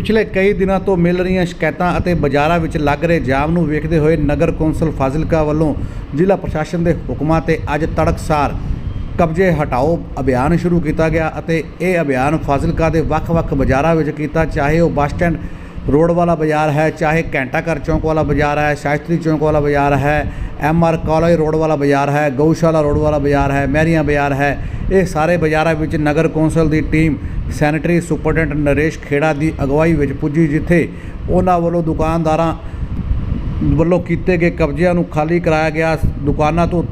ਪਿਛਲੇ ਕਈ ਦਿਨਾਂ ਤੋਂ ਮਿਲ ਰਹੀਆਂ ਸ਼ਿਕਾਇਤਾਂ ਅਤੇ ਬਾਜ਼ਾਰਾਂ ਵਿੱਚ ਲੱਗ ਰਹੇ ਜਾਮ ਨੂੰ ਵੇਖਦੇ ਹੋਏ ਨਗਰ ਕੌਂਸਲ ਫਾਜ਼ਿਲਕਾ ਵੱਲੋਂ ਜ਼ਿਲ੍ਹਾ ਪ੍ਰਸ਼ਾਸਨ ਦੇ ਹੁਕਮਾਂ ਤੇ ਅੱਜ ਤੜਕਸਾਰ ਕਬਜ਼ੇ ਹਟਾਓ ਅਭਿਆਨ ਸ਼ੁਰੂ ਕੀਤਾ ਗਿਆ ਅਤੇ ਇਹ ਅਭਿਆਨ ਫਾਜ਼ਿਲਕਾ ਦੇ ਵੱਖ-ਵੱਖ ਬਾਜ਼ਾਰਾਂ ਵਿੱਚ ਕੀਤਾ, ਚਾਹੇ ਉਹ ਬੱਸ ਸਟੈਂਡ, ਰੋਡ ਵਾਲਾ ਬਾਜ਼ਾਰ ਹੈ, ਚਾਹੇ ਘੰਟਾ ਘਰ ਚੌਂਕ ਵਾਲਾ ਬਾਜ਼ਾਰ ਹੈ ਸ਼ਾਸਤਰੀ ਚੌਂਕ ਵਾਲਾ ਬਾਜ਼ਾਰ ਹੈ, ਐਮ ਆਰ ਕਾਲਜ ਰੋਡ ਵਾਲਾ ਬਾਜ਼ਾਰ ਹੈ, ਗਊਸ਼ਾਲਾ ਰੋਡ ਵਾਲਾ ਬਾਜ਼ਾਰ ਹੈ, ਮਹਿਰੀਆਂ ਬਾਜ਼ਾਰ ਹੈ। ਇਹ ਸਾਰੇ ਬਾਜ਼ਾਰਾਂ ਵਿੱਚ ਨਗਰ ਕੌਂਸਲ ਦੀ team sanitary superintendent Naresh Khera ਦੀ ਅਗਵਾਈ ਵਿੱਚ ਪੁੱਜੀ, ਜਿੱਥੇ ਉਹਨਾਂ ਵੱਲੋਂ ਦੁਕਾਨਦਾਰਾਂ ਵੱਲੋਂ ਕੀਤੇ ਗਏ ਕਬਜ਼ਿਆਂ ਨੂੰ ਖਾਲੀ ਕਰਾਇਆ ਗਿਆ। ਦੁਕਾਨਾਂ ਤੋਂ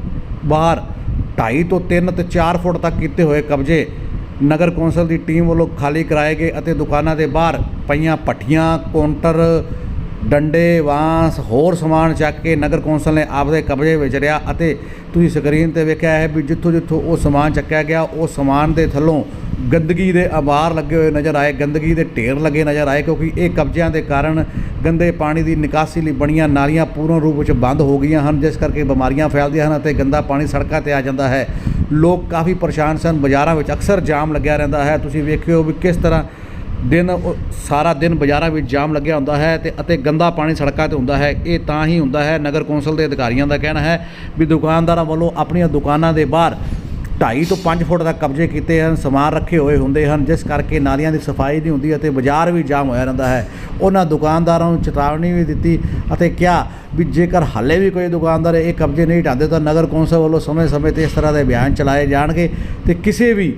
ਬਾਹਰ 2.5 ਤੋਂ 3 ਤੇ 4 ਫੁੱਟ ਤੱਕ ਕੀਤੇ ਹੋਏ ਕਬਜ਼ੇ ਨਗਰ ਕੌਂਸਲ ਦੀ ਟੀਮ ਵੱਲੋਂ ਖਾਲੀ ਕਰਾਏ ਗਏ ਅਤੇ ਦੁਕਾਨਾਂ ਦੇ ਬਾਹਰ ਪਈਆਂ ਪੱਠੀਆਂ ਕਾਊਂਟਰ ਡੰਡੇ, ਵਾਂਸ, ਹੋਰ ਸਮਾਨ ਚੱਕ ਕੇ ਨਗਰ ਕੌਂਸਲ ਨੇ ਆਪਦੇ ਕਬਜ਼ੇ ਵਿੱਚ ਰਿਆ ਅਤੇ ਤੁਸੀਂ ਸਕਰੀਨ ਤੇ ਵੇਖਿਆ ਹੈ ਵੀ ਜਿੱਥੋਂ ਜਿੱਥੋਂ ਉਹ ਸਮਾਨ ਚੱਕਿਆ ਗਿਆ, ਉਹ ਸਮਾਨ ਦੇ ਥੱਲੋਂ ਗੰਦਗੀ ਦੇ ਆਬਾਰ ਲੱਗੇ ਹੋਏ ਨਜ਼ਰ ਆਏ, ਗੰਦਗੀ ਦੇ ਢੇਰ ਲੱਗੇ ਨਜ਼ਰ ਆਏ ਕਿਉਂਕਿ ਇਹ ਕਬਜ਼ਿਆਂ ਦੇ ਕਾਰਨ ਗੰਦੇ ਪਾਣੀ ਦੀ ਨਿਕਾਸੀ ਲਈ ਬਣੀਆਂ ਨਾਲੀਆਂ ਪੂਰਨ ਰੂਪ ਵਿੱਚ ਬੰਦ ਹੋ ਗਈਆਂ ਹਨ, ਜਿਸ ਕਰਕੇ ਬਿਮਾਰੀਆਂ ਫੈਲਦੀਆਂ ਹਨ ਅਤੇ ਗੰਦਾ ਪਾਣੀ ਸੜਕਾਂ ਤੇ ਆ ਜਾਂਦਾ ਹੈ। ਲੋਕ ਕਾਫੀ ਪਰੇਸ਼ਾਨ ਸਨ, ਬਾਜ਼ਾਰਾਂ ਵਿੱਚ ਅਕਸਰ ਜਾਮ ਲੱਗਿਆ ਰਹਿੰਦਾ ਹੈ। ਤੁਸੀਂ ਵੇਖਿਓ ਵੀ ਕਿਸ ਤਰ੍ਹਾਂ ਦਿਨ ਸਾਰਾ ਦਿਨ ਬਾਜ਼ਾਰਾਂ ਵਿੱਚ ਜਾਮ ਲੱਗਿਆ ਹੁੰਦਾ ਹੈ ਤੇ ਅਤੇ ਗੰਦਾ ਪਾਣੀ ਸੜਕਾਂ ਤੇ ਹੁੰਦਾ ਹੈ। ਇਹ ਤਾਂ ਹੀ ਹੁੰਦਾ ਹੈ, ਨਗਰ ਕੌਂਸਲ ਦੇ ਅਧਿਕਾਰੀਆਂ ਦਾ ਕਹਿਣਾ ਹੈ ਵੀ ਦੁਕਾਨਦਾਰਾਂ ਵੱਲੋਂ ਆਪਣੀਆਂ ਦੁਕਾਨਾਂ ਦੇ ਬਾਹਰ 2.5 ਤੋਂ 5 ਫੁੱਟ ਤੱਕ ਕਬਜ਼ੇ ਕੀਤੇ ਹਨ, ਸਮਾਨ ਰੱਖੇ ਹੋਏ ਹੁੰਦੇ ਹਨ, ਜਿਸ ਕਰਕੇ ਨਾਲੀਆਂ ਦੀ ਸਫ਼ਾਈ ਨਹੀਂ ਹੁੰਦੀ ਅਤੇ ਬਾਜ਼ਾਰ ਵੀ ਜਾਮ ਹੋਇਆ ਰਹਿੰਦਾ ਹੈ। ਉਹਨਾਂ ਦੁਕਾਨਦਾਰਾਂ ਨੂੰ ਚੇਤਾਵਨੀ ਵੀ ਦਿੱਤੀ ਅਤੇ ਕਿਹਾ ਵੀ ਜੇਕਰ ਹਾਲੇ ਵੀ ਕੋਈ ਦੁਕਾਨਦਾਰ ਇਹ ਕਬਜ਼ੇ ਨਹੀਂ ਹਟਾਉਂਦੇ ਤਾਂ ਨਗਰ ਕੌਂਸਲ ਵੱਲੋਂ ਸਮੇਂ-ਸਮੇਂ ਤੇ ਇਸ ਤਰ੍ਹਾਂ ਦੇ ਅਭਿਆਨ ਚਲਾਏ ਜਾਣਗੇ ਤੇ ਕਿਸੇ ਵੀ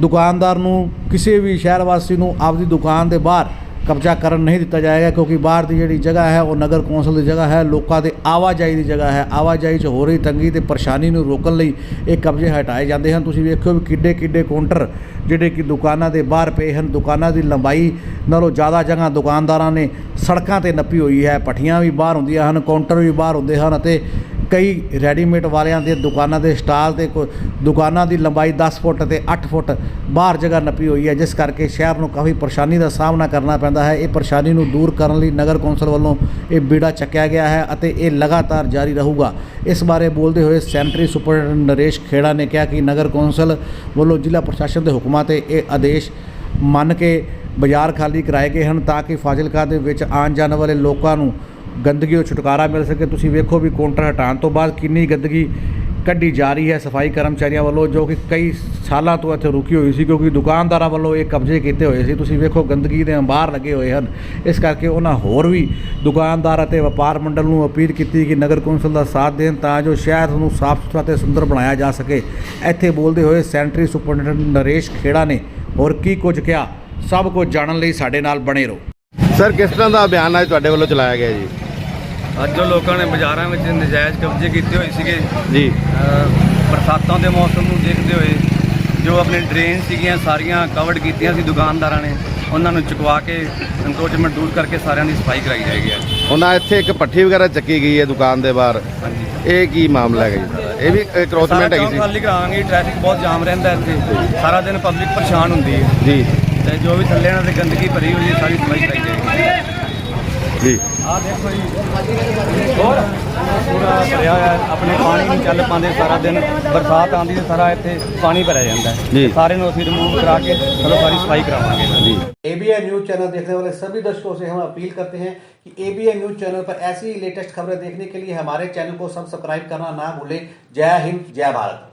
ਦੁਕਾਨਦਾਰ ਨੂੰ, ਕਿਸੇ ਵੀ ਸ਼ਹਿਰ ਵਾਸੀ ਨੂੰ ਆਪਦੀ ਦੁਕਾਨ ਦੇ ਬਾਹਰ ਕਬਜ਼ਾ ਕਰਨ ਨਹੀਂ ਦਿੱਤਾ ਜਾਏਗਾ, ਕਿਉਂਕਿ ਬਾਹਰ ਦੀ ਜਿਹੜੀ ਜਗ੍ਹਾ ਹੈ, ਉਹ ਨਗਰ ਕੌਂਸਲ ਦੀ ਜਗ੍ਹਾ ਹੈ, ਲੋਕਾਂ ਦੇ ਆਵਾਜਾਈ ਦੀ ਜਗ੍ਹਾ ਹੈ। ਆਵਾਜਾਈ 'ਚ ਹੋ ਰਹੀ ਤੰਗੀ ਤੇ ਪਰੇਸ਼ਾਨੀ ਨੂੰ ਰੋਕਣ ਲਈ ਇਹ ਕਬਜ਼ੇ ਹਟਾਏ ਜਾਂਦੇ ਹਨ। ਤੁਸੀਂ ਵੇਖਿਓ ਵੀ ਕਿੱਡੇ ਕਿੱਡੇ ਕਾਊਂਟਰ ਜਿਹੜੇ ਕਿ ਦੁਕਾਨਾਂ ਦੇ ਬਾਹਰ ਪਏ ਹਨ। ਦੁਕਾਨਾਂ ਦੀ ਲੰਬਾਈ ਨਾਲੋਂ ਜ਼ਿਆਦਾ ਜਗ੍ਹਾ ਦੁਕਾਨਦਾਰਾਂ ਨੇ ਸੜਕਾਂ ਤੇ ਨੱਪੀ ਹੋਈ ਹੈ। ਪੱਠੀਆਂ ਵੀ ਬਾਹਰ ਹੁੰਦੀਆਂ ਹਨ, ਕਾਊਂਟਰ ਵੀ ਬਾਹਰ ਹੁੰਦੇ ਹਨ ਅਤੇ ਕਈ ਰੈਡੀਮੇਡ ਵਾਲਿਆਂ ਦੇ ਦੁਕਾਨਾਂ ਦੇ ਸਟਾਲ ਤੇ ਕੋ- ਦੁਕਾਨਾਂ ਦੀ ਲੰਬਾਈ 10 ਫੁੱਟ ਤੇ 8 ਫੁੱਟ ਬਾਹਰ ਜਗ੍ਹਾ ਨੱਪੀ ਹੋਈ ਹੈ, ਜਿਸ ਕਰਕੇ ਸ਼ਹਿਰ ਨੂੰ ਕਾਫੀ ਪਰੇਸ਼ਾਨੀ ਦਾ ਸਾਹਮਣਾ ਕਰਨਾ ਪੈਂਦਾ ਹੈ। ਇਹ ਪਰੇਸ਼ਾਨੀ ਨੂੰ ਦੂਰ ਕਰਨ ਲਈ ਨਗਰ ਕੌਂਸਲ ਵੱਲੋਂ ਇਹ ਬੀੜਾ ਚੱਕਿਆ ਗਿਆ ਹੈ ਅਤੇ ਇਹ ਲਗਾਤਾਰ ਜਾਰੀ ਰਹੂਗਾ। ਇਸ ਬਾਰੇ ਬੋਲਦੇ ਹੋਏ ਸੈਂਟਰੀ ਸੁਪਰਡੈਂਟ ਨਰੇਸ਼ ਖੇੜਾ ਨੇ ਕਿਹਾ ਕਿ ਨਗਰ ਕੌਂਸਲ ਵੱਲੋਂ ਜ਼ਿਲ੍ਹਾ ਪ੍ਰਸ਼ਾਸਨ ਦੇ ਹੁਕਮਾਂ ਤੇ ਇਹ ਆਦੇਸ਼ ਮੰਨ ਕੇ ਬਾਜ਼ਾਰ ਖਾਲੀ ਕਰਾਏ ਗਏ ਹਨ ਤਾਂ ਕਿ ਫਾਜ਼ਿਲਕਾ ਦੇ ਵਿੱਚ ਆਉਣ ਜਾਣ ਵਾਲੇ ਲੋਕਾਂ ਨੂੰ ਗੰਦਗੀ ਤੋਂ ਛੁਟਕਾਰਾ ਮਿਲ ਸਕੇ। ਤੁਸੀਂ ਵੇਖੋ ਵੀ ਕਾਊਂਟਰ ਹਟਾਉਣ ਤੋਂ ਬਾਅਦ ਕਿੰਨੀ ਗੰਦਗੀ ਕੱਢੀ ਜਾ ਰਹੀ ਹੈ ਸਫ਼ਾਈ ਕਰਮਚਾਰੀਆਂ ਵੱਲੋਂ, ਜੋ ਕਿ ਕਈ ਸਾਲਾਂ ਤੋਂ ਇੱਥੇ ਰੁਕੀ ਹੋਈ ਸੀ, ਕਿਉਂਕਿ ਦੁਕਾਨਦਾਰਾਂ ਵੱਲੋਂ ਇਹ ਕਬਜ਼ੇ ਕੀਤੇ ਹੋਏ ਸੀ। ਤੁਸੀਂ ਵੇਖੋ ਗੰਦਗੀ ਦੇ ਅੰਬਾਰ ਲੱਗੇ ਹੋਏ ਹਨ। ਇਸ ਕਰਕੇ ਉਹਨਾਂ ਹੋਰ ਵੀ ਦੁਕਾਨਦਾਰ ਅਤੇ ਵਪਾਰ ਮੰਡਲ ਨੂੰ ਅਪੀਲ ਕੀਤੀ ਕਿ ਨਗਰ ਕੌਂਸਲ ਦਾ ਸਾਥ ਦੇਣ ਤਾਂ ਜੋ ਸ਼ਹਿਰ ਨੂੰ ਸਾਫ਼ ਸੁਥਰਾ ਤੇ ਸੁੰਦਰ ਬਣਾਇਆ ਜਾ ਸਕੇ। ਇੱਥੇ ਬੋਲਦੇ ਹੋਏ ਸੈਂਟਰੀ ਸੁਪਰਡੈਂਟ ਨਰੇਸ਼ ਖੇੜਾ ਨੇ ਹੋਰ ਕੀ ਕੁਝ ਕਿਹਾ? ਸਭ ਕੁਝ ਜਾਣਨ ਲਈ ਸਾਡੇ ਨਾਲ ਬਣੇ ਰਹੋ। ਸਰ, ਕਿਸ ਤਰ੍ਹਾਂ ਦਾ ਅਭਿਆਨ ਅੱਜ ਤੁਹਾਡੇ ਵੱਲੋਂ ਚਲਾਇਆ ਗਿਆ ਜੀ? ਅੱਜ ਜੋ ਲੋਕਾਂ ਨੇ ਬਾਜ਼ਾਰਾਂ ਵਿੱਚ ਨਜਾਇਜ਼ ਕਬਜ਼ੇ ਕੀਤੇ ਹੋਏ ਸੀਗੇ। ਜੀ। ਬਰਸਾਤਾਂ ਦੇ ਮੌਸਮ ਨੂੰ ਦੇਖਦੇ ਹੋਏ ਜੋ ਆਪਣੇ ਡਰੇਨ ਸੀਗੀਆਂ ਸਾਰੀਆਂ ਕਵਰਡ ਕੀਤੀਆਂ ਸੀ ਦੁਕਾਨਦਾਰਾਂ ਨੇ ਉਹਨਾਂ ਨੂੰ ਚੁਕਵਾ ਕੇ ਸੰਕੋਚਮੈਂਟ ਦੂਰ ਕਰਕੇ ਸਾਰਿਆਂ ਦੀ ਸਫ਼ਾਈ ਕਰਾਈ ਜਾਏਗੀ। ਉਹਨਾਂ ਇੱਥੇ ਇੱਕ ਪੱਠੀ ਵਗੈਰਾ ਚੱਕੀ ਗਈ ਹੈ ਦੁਕਾਨ ਦੇ ਬਾਹਰ। ਹਾਂਜੀ। ਇਹ ਕੀ ਮਾਮਲਾ ਹੈਗਾ ਜੀ? ਇਹ ਵੀ ਸਾਰਾ ਕਰੋਚਮੈਂਟ ਹੈਗੀ ਸੀ। ਖਾਲੀ ਕਰਾਵਾਂਗੇ ਟ੍ਰੈਫਿਕ ਬਹੁਤ ਜਾਮ ਰਹਿੰਦਾ ਇੱਥੇ। ਸਾਰਾ ਦਿਨ ਪਬਲਿਕ ਪਰੇਸ਼ਾਨ ਹੁੰਦੀ ਹੈ। ਜੀ। ਤੇ ਜੋ ਵੀ ਥੱਲੇ ਇਹਨਾਂ ਤੇ ਗੰਦਗੀ ਭਰੀ ਹੋਈ ਹੈ ਸਾਰੀ ਸਫ਼ਾਈ ਕਰਾਈ ਜਾਏਗੀ। ਜੀ ਆ ਦੇਖੋ ਜੀ ਹੋਰ ਪੂਰਾ ਭਰਿਆ ਹੋਇਆ ਹੈ। ਆਪਣੇ ਪਾਣੀ ਨਹੀਂ ਚੱਲ ਪਾਉਂਦੇ ਸਾਰਾ ਦਿਨ ਬਰਸਾਤ ਆਉਂਦੀ ਤੇ ਸਾਰਾ ਇੱਥੇ ਪਾਣੀ ਭਰਿਆ ਜਾਂਦਾ ਹੈ ਜੀ। ਸਾਰੇ ਨੂੰ ਅਸੀਂ ਰਿਮੂਵ ਕਰਾ ਕੇ ਚਲੋ ਸਾਰੀ ਸਫਾਈ ਕਰਾਵਾਂਗੇ ਇਹਨਾਂ ਦੀ जी एबीएन न्यूज चैनल देखने वाले सभी दर्शकों से हम अपील करते हैं कि एबीएन न्यूज चैनल पर ऐसी ही लेटेस्ट खबरें देखने के लिए हमारे चैनल को सब्सक्राइब करना ना भूलें जय हिंद जय भारत